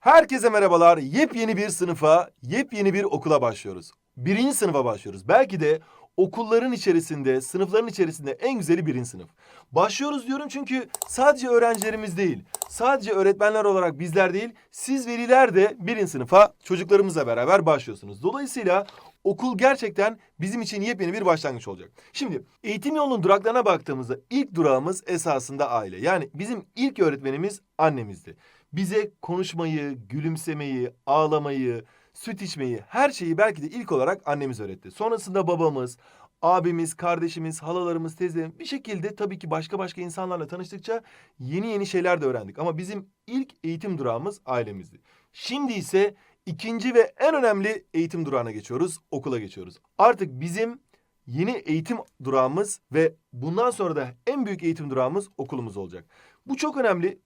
Herkese merhabalar. Yepyeni bir sınıfa, yepyeni bir okula başlıyoruz. Birinci sınıfa başlıyoruz. Belki de okulların içerisinde, sınıfların içerisinde en güzeli birinci sınıf. Başlıyoruz diyorum çünkü sadece öğrencilerimiz değil, sadece öğretmenler olarak bizler değil, siz veliler de birinci sınıfa çocuklarımızla beraber başlıyorsunuz. Dolayısıyla okul gerçekten bizim için yepyeni bir başlangıç olacak. Şimdi eğitim yolunun duraklarına baktığımızda ilk durağımız esasında aile. Yani bizim ilk öğretmenimiz annemizdi. Bize konuşmayı, gülümsemeyi, ağlamayı, süt içmeyi, her şeyi belki de ilk olarak annemiz öğretti. Sonrasında babamız, abimiz, kardeşimiz, halalarımız, teyzelerimiz bir şekilde tabii ki başka başka insanlarla tanıştıkça yeni yeni şeyler de öğrendik. Ama bizim ilk eğitim durağımız ailemizdi. Şimdi ise ikinci ve en önemli eğitim durağına geçiyoruz, okula geçiyoruz. Artık bizim yeni eğitim durağımız ve bundan sonra da en büyük eğitim durağımız okulumuz olacak. Bu çok önemli.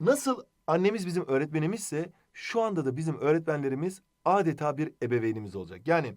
Nasıl annemiz bizim öğretmenimizse şu anda da bizim öğretmenlerimiz adeta bir ebeveynimiz olacak. Yani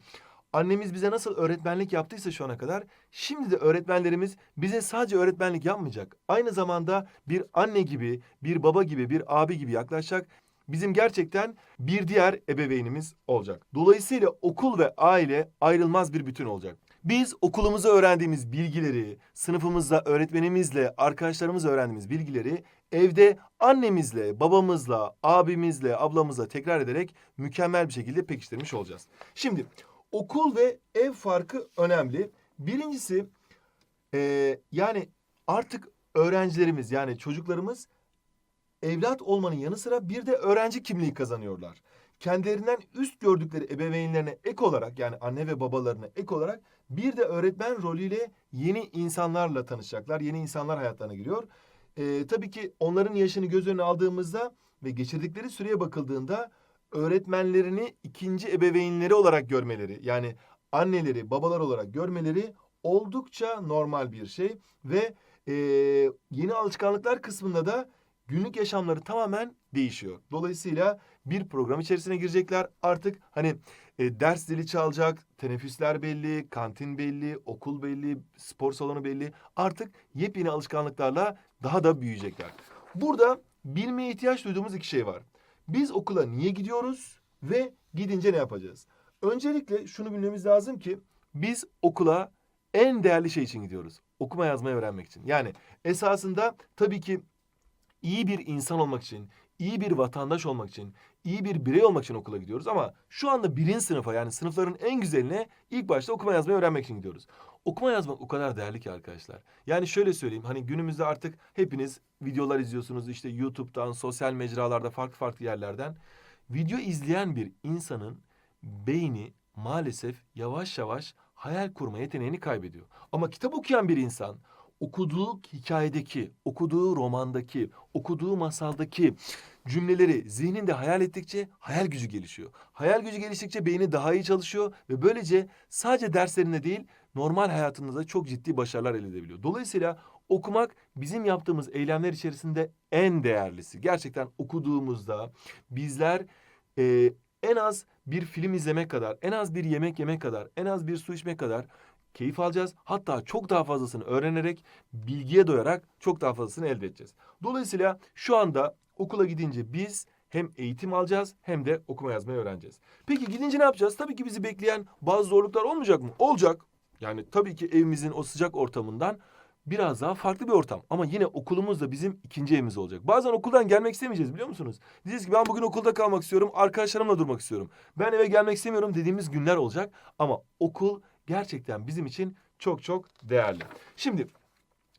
annemiz bize nasıl öğretmenlik yaptıysa şu ana kadar şimdi de öğretmenlerimiz bize sadece öğretmenlik yapmayacak. Aynı zamanda bir anne gibi, bir baba gibi, bir abi gibi yaklaşacak. Bizim gerçekten bir diğer ebeveynimiz olacak. Dolayısıyla okul ve aile ayrılmaz bir bütün olacak. Biz okulumuzda öğrendiğimiz bilgileri, sınıfımızda öğretmenimizle, arkadaşlarımızla öğrendiğimiz bilgileri evde annemizle, babamızla, abimizle, ablamızla tekrar ederek mükemmel bir şekilde pekiştirmiş olacağız. Şimdi okul ve ev farkı önemli. Birincisi eee, yani artık öğrencilerimiz yani çocuklarımız evlat olmanın yanı sıra bir de öğrenci kimliği kazanıyorlar. Kendilerinden üst gördükleri ebeveynlerine ek olarak yani anne ve babalarına ek olarak bir de öğretmen rolüyle yeni insanlarla tanışacaklar. Yeni insanlar hayatlarına giriyor. Ee, tabii ki onların yaşını göz önüne aldığımızda ve geçirdikleri süreye bakıldığında öğretmenlerini ikinci ebeveynleri olarak görmeleri yani anneleri babalar olarak görmeleri oldukça normal bir şey ve e, yeni alışkanlıklar kısmında da günlük yaşamları tamamen değişiyor. Dolayısıyla bir program içerisine girecekler. Artık hani e, ders zili çalacak, teneffüsler belli, kantin belli, okul belli, spor salonu belli. Artık yepyeni alışkanlıklarla daha da büyüyecekler. Burada bilmeye ihtiyaç duyduğumuz iki şey var. Biz okula niye gidiyoruz ve gidince ne yapacağız? Öncelikle şunu bilmemiz lazım ki biz okula en değerli şey için gidiyoruz. Okuma yazmayı öğrenmek için. Yani esasında tabii ki iyi bir insan olmak için, iyi bir vatandaş olmak için, iyi bir birey olmak için okula gidiyoruz ama şu anda birinci sınıfa yani sınıfların en güzeline ilk başta okuma yazmayı öğrenmek için gidiyoruz. Okuma yazmak o kadar değerli ki arkadaşlar. Yani şöyle söyleyeyim hani günümüzde artık hepiniz videolar izliyorsunuz işte YouTube'dan, sosyal mecralarda, farklı farklı yerlerden. Video izleyen bir insanın beyni maalesef yavaş yavaş hayal kurma yeteneğini kaybediyor. Ama kitap okuyan bir insan okuduğu hikayedeki, okuduğu romandaki, okuduğu masaldaki cümleleri zihninde hayal ettikçe hayal gücü gelişiyor. Hayal gücü geliştikçe beyni daha iyi çalışıyor ve böylece sadece derslerinde değil normal hayatında da çok ciddi başarılar elde edebiliyor. Dolayısıyla okumak bizim yaptığımız eylemler içerisinde en değerlisi. Gerçekten okuduğumuzda bizler e, en az bir film izlemek kadar, en az bir yemek yemek kadar, en az bir su içmek kadar keyif alacağız. Hatta çok daha fazlasını öğrenerek, bilgiye doyarak çok daha fazlasını elde edeceğiz. Dolayısıyla şu anda okula gidince biz hem eğitim alacağız hem de okuma yazmayı öğreneceğiz. Peki gidince ne yapacağız? Tabii ki bizi bekleyen bazı zorluklar olmayacak mı? Olacak. Yani tabii ki evimizin o sıcak ortamından biraz daha farklı bir ortam. Ama yine okulumuz da bizim ikinci evimiz olacak. Bazen okuldan gelmek istemeyeceğiz biliyor musunuz? Diyeceğiz ki ben bugün okulda kalmak istiyorum, arkadaşlarımla durmak istiyorum. Ben eve gelmek istemiyorum dediğimiz günler olacak. Ama okul gerçekten bizim için çok çok değerli. Şimdi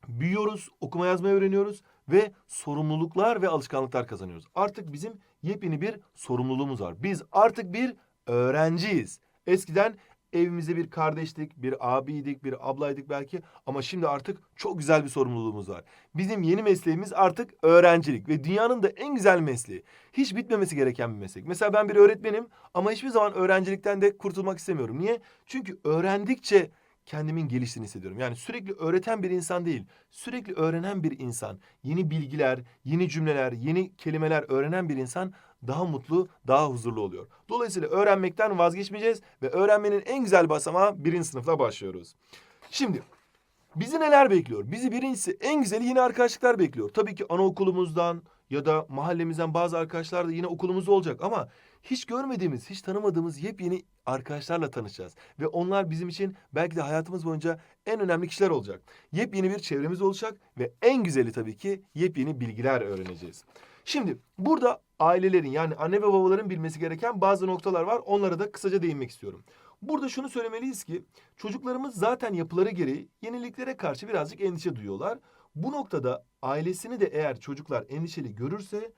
büyüyoruz, okuma yazmayı öğreniyoruz ve sorumluluklar ve alışkanlıklar kazanıyoruz. Artık bizim yepyeni bir sorumluluğumuz var. Biz artık bir öğrenciyiz. Eskiden evimizde bir kardeşlik, bir abiydik, bir ablaydık belki ama şimdi artık çok güzel bir sorumluluğumuz var. Bizim yeni mesleğimiz artık öğrencilik ve dünyanın da en güzel mesleği. Hiç bitmemesi gereken bir meslek. Mesela ben bir öğretmenim ama hiçbir zaman öğrencilikten de kurtulmak istemiyorum. Niye? Çünkü öğrendikçe kendimin geliştiğini hissediyorum. Yani sürekli öğreten bir insan değil, sürekli öğrenen bir insan. Yeni bilgiler, yeni cümleler, yeni kelimeler öğrenen bir insan daha mutlu, daha huzurlu oluyor. Dolayısıyla öğrenmekten vazgeçmeyeceğiz ve öğrenmenin en güzel basamağı birinci sınıfla başlıyoruz. Şimdi bizi neler bekliyor? Bizi birincisi en güzeli yeni arkadaşlıklar bekliyor. Tabii ki anaokulumuzdan, ya da mahallemizden bazı arkadaşlar da yine okulumuzda olacak ama hiç görmediğimiz, hiç tanımadığımız yepyeni arkadaşlarla tanışacağız. Ve onlar bizim için belki de hayatımız boyunca en önemli kişiler olacak. Yepyeni bir çevremiz olacak ve en güzeli tabii ki yepyeni bilgiler öğreneceğiz. Şimdi burada ailelerin yani anne ve babaların bilmesi gereken bazı noktalar var. Onlara da kısaca değinmek istiyorum. Burada şunu söylemeliyiz ki çocuklarımız zaten yapıları gereği yeniliklere karşı birazcık endişe duyuyorlar. Bu noktada ailesini de eğer çocuklar endişeli görürse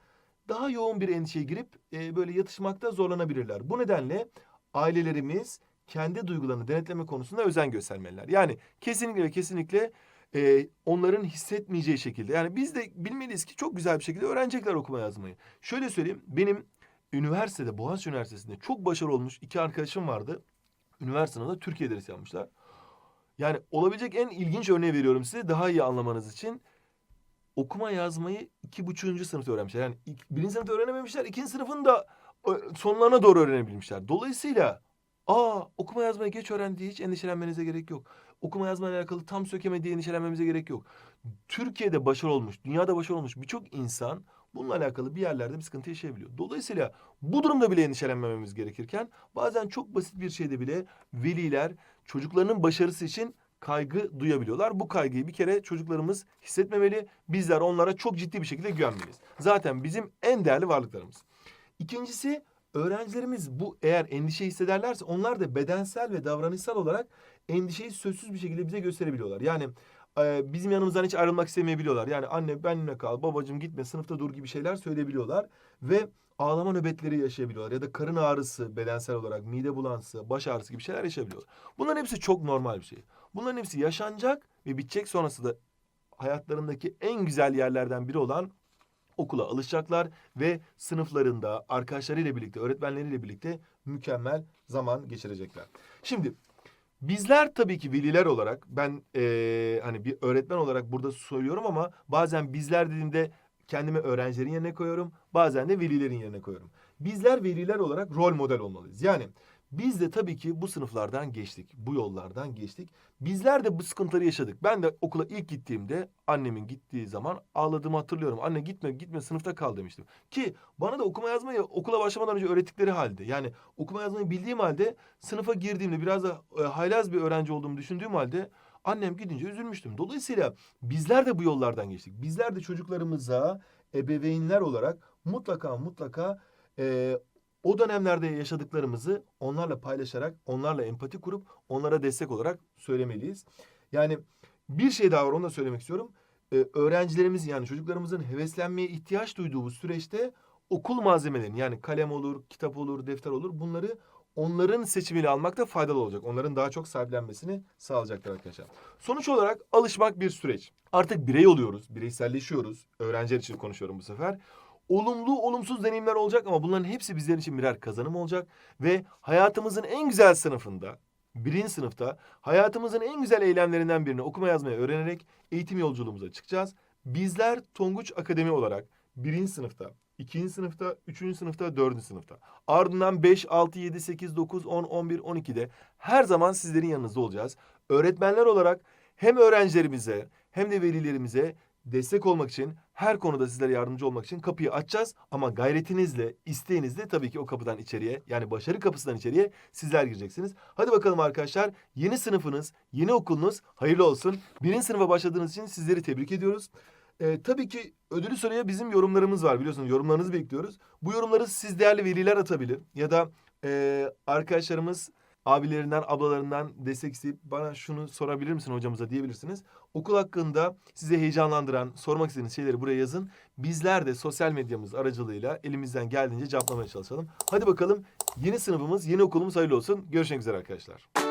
daha yoğun bir endişeye girip e, böyle yatışmakta zorlanabilirler. Bu nedenle ailelerimiz kendi duygularını denetleme konusunda özen göstermeliler. Yani kesinlikle ve kesinlikle e, onların hissetmeyeceği şekilde. Yani biz de bilmeliyiz ki çok güzel bir şekilde öğrenecekler okuma yazmayı. Şöyle söyleyeyim benim üniversitede Boğaziçi Üniversitesi'nde çok başarılı olmuş iki arkadaşım vardı. Üniversite sınavında Türkiye dersi yapmışlar. Yani olabilecek en ilginç örneği veriyorum size daha iyi anlamanız için. Okuma yazmayı iki buçuğuncu sınıfta öğrenmişler. Yani ilk, birinci sınıfta öğrenememişler. ikinci sınıfın da sonlarına doğru öğrenebilmişler. Dolayısıyla aa okuma yazmayı geç öğrendiği hiç endişelenmenize gerek yok. Okuma yazmayla alakalı tam sökemediği endişelenmemize gerek yok. Türkiye'de başarılı olmuş, dünyada başarılı olmuş birçok insan bununla alakalı bir yerlerde bir sıkıntı yaşayabiliyor. Dolayısıyla bu durumda bile endişelenmememiz gerekirken bazen çok basit bir şeyde bile veliler çocuklarının başarısı için kaygı duyabiliyorlar. Bu kaygıyı bir kere çocuklarımız hissetmemeli. Bizler onlara çok ciddi bir şekilde güvenmeliyiz. Zaten bizim en değerli varlıklarımız. İkincisi öğrencilerimiz bu eğer endişe hissederlerse onlar da bedensel ve davranışsal olarak endişeyi sözsüz bir şekilde bize gösterebiliyorlar. Yani e, bizim yanımızdan hiç ayrılmak istemeyebiliyorlar. Yani anne benimle kal, babacığım gitme, sınıfta dur gibi şeyler söyleyebiliyorlar. Ve ağlama nöbetleri yaşayabiliyorlar. Ya da karın ağrısı bedensel olarak, mide bulantısı, baş ağrısı gibi şeyler yaşayabiliyorlar. Bunların hepsi çok normal bir şey. Bunların hepsi yaşanacak ve bitecek sonrası da hayatlarındaki en güzel yerlerden biri olan okula alışacaklar ve sınıflarında arkadaşlarıyla birlikte, öğretmenleriyle birlikte mükemmel zaman geçirecekler. Şimdi bizler tabii ki veliler olarak ben eee, hani bir öğretmen olarak burada söylüyorum ama bazen bizler dediğimde kendimi öğrencilerin yerine koyuyorum. Bazen de velilerin yerine koyuyorum. Bizler veliler olarak rol model olmalıyız. Yani biz de tabii ki bu sınıflardan geçtik. Bu yollardan geçtik. Bizler de bu sıkıntıları yaşadık. Ben de okula ilk gittiğimde annemin gittiği zaman ağladığımı hatırlıyorum. Anne gitme gitme sınıfta kal demiştim. Ki bana da okuma yazmayı okula başlamadan önce öğrettikleri halde. Yani okuma yazmayı bildiğim halde sınıfa girdiğimde biraz da e, haylaz bir öğrenci olduğumu düşündüğüm halde annem gidince üzülmüştüm. Dolayısıyla bizler de bu yollardan geçtik. Bizler de çocuklarımıza ebeveynler olarak mutlaka mutlaka e, o dönemlerde yaşadıklarımızı onlarla paylaşarak, onlarla empati kurup onlara destek olarak söylemeliyiz. Yani bir şey daha var onu da söylemek istiyorum. Ee, öğrencilerimiz yani çocuklarımızın heveslenmeye ihtiyaç duyduğu bu süreçte okul malzemelerini yani kalem olur, kitap olur, defter olur bunları onların seçimiyle almakta faydalı olacak. Onların daha çok sahiplenmesini sağlayacaktır arkadaşlar. Sonuç olarak alışmak bir süreç. Artık birey oluyoruz, bireyselleşiyoruz. Öğrenciler için konuşuyorum bu sefer olumlu olumsuz deneyimler olacak ama bunların hepsi bizler için birer kazanım olacak ve hayatımızın en güzel sınıfında birinci sınıfta hayatımızın en güzel eylemlerinden birini okuma yazmayı öğrenerek eğitim yolculuğumuza çıkacağız. Bizler Tonguç Akademi olarak birinci sınıfta, ikinci sınıfta, üçüncü sınıfta, dördüncü sınıfta. Ardından 5, 6, 7, 8, 9, 10, 11, 12'de her zaman sizlerin yanınızda olacağız. Öğretmenler olarak hem öğrencilerimize hem de velilerimize destek olmak için her konuda sizlere yardımcı olmak için kapıyı açacağız. Ama gayretinizle, isteğinizle tabii ki o kapıdan içeriye yani başarı kapısından içeriye sizler gireceksiniz. Hadi bakalım arkadaşlar yeni sınıfınız, yeni okulunuz hayırlı olsun. Birinci sınıfa başladığınız için sizleri tebrik ediyoruz. Ee, tabii ki ödülü soruya bizim yorumlarımız var biliyorsunuz yorumlarınızı bekliyoruz. Bu yorumları siz değerli veliler atabilir ya da e, arkadaşlarımız abilerinden, ablalarından destek isteyip bana şunu sorabilir misin hocamıza diyebilirsiniz. Okul hakkında size heyecanlandıran, sormak istediğiniz şeyleri buraya yazın. Bizler de sosyal medyamız aracılığıyla elimizden geldiğince cevaplamaya çalışalım. Hadi bakalım yeni sınıfımız, yeni okulumuz hayırlı olsun. Görüşmek üzere arkadaşlar.